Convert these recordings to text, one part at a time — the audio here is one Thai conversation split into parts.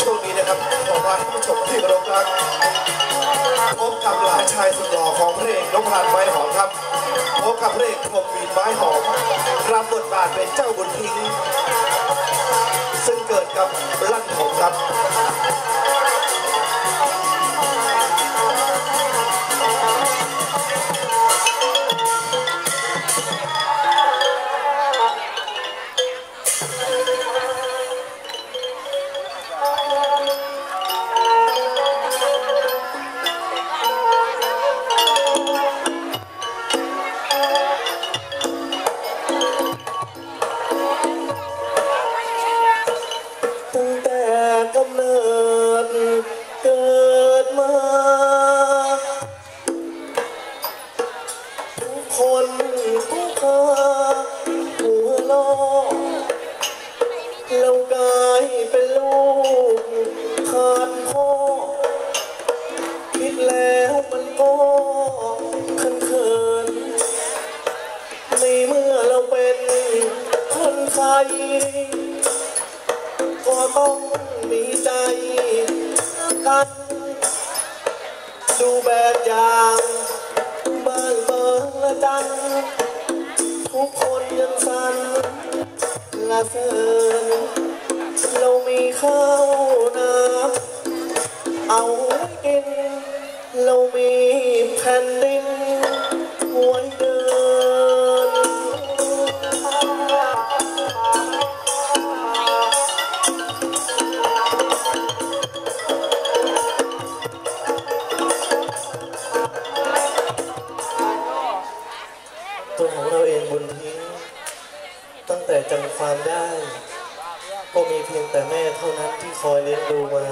ช่วงนี้นะครับขอพาท่านผู้ชมที่เคารพรักพบกับหลานชายสุดหล่อของพระเอกนพพานไม้หอมครับพบกับพระเอกพรหมวีนไม้หอมรับบทบาทเป็นเจ้าบุญทิ้งซึ่งเกิดกับลั่นหอมครับ ก็ต้องมีใจกันดูแบบอย่างเบ้านเมืองละจันทุกคนยังสันละเสริญเรามีข้าวน้ำเอาไว้กิน เรามีแผ่นดิน ตัวของเราเองบุญทิ้ง ตั้งแต่จำความได้ ก็มีเพียงแต่แม่เท่านั้นที่คอยเลี้ยงดูมา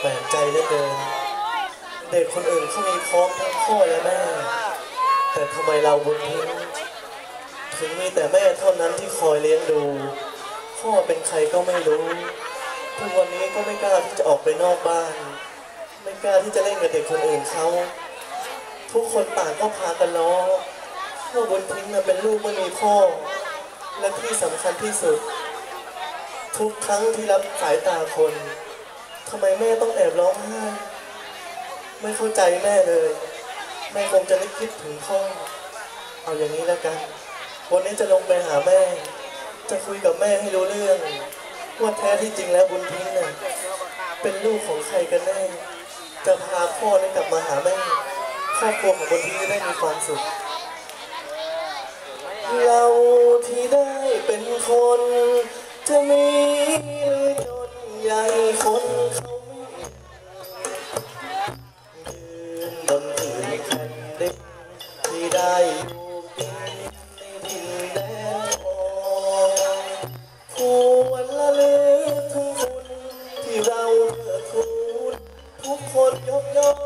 แปลกใจเหลือเกินเด็กคนอื่นเขามีพร้อมทั้งพ่อและแม่ แต่ทำไมเราบุญทิ้งถึงมีแต่แม่เท่านั้นที่คอยเลี้ยงดู พ่อเป็นใครก็ไม่รู้ ทุกวันนี้ก็ไม่กล้าที่จะออกไปนอกบ้าน ไม่กล้าที่จะเล่นกับเด็กคนอื่นเขา ทุกคนต่างก็พากันล้อ ว่าบุญทิ้งน่ะเป็นลูกไม่มีพ่อ และที่สำคัญที่สุด ทุกครั้งที่รับสายตาคนทำไมแม่ต้องแอบร้องไห้ไม่เข้าใจแม่เลย แม่คงจะได้คิดถึงพ่อ เอาอย่างนี้แล้วกัน วันนี้จะลงไปหาแม่ จะคุยกับแม่ให้รู้เรื่อง ว่าแท้ที่จริงแล้วบุญทิ้งน่ะเป็นลูกของใครกันแน่ จะพาพ่อเนี่ยกลับมาหาแม่ครอบครัวของบุญทิ้งจะได้มีความสุข เราที่ได้เป็นคน จะมีหรือจนใหญ่คนเขาไม่ยืนบนผืนแผ่นดินที่ได้อยู่กินในดินแดนทองควรละลึกถึงคุณที่เราเทิดทูนทุกคนยกย่อง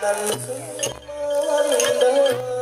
Thank you.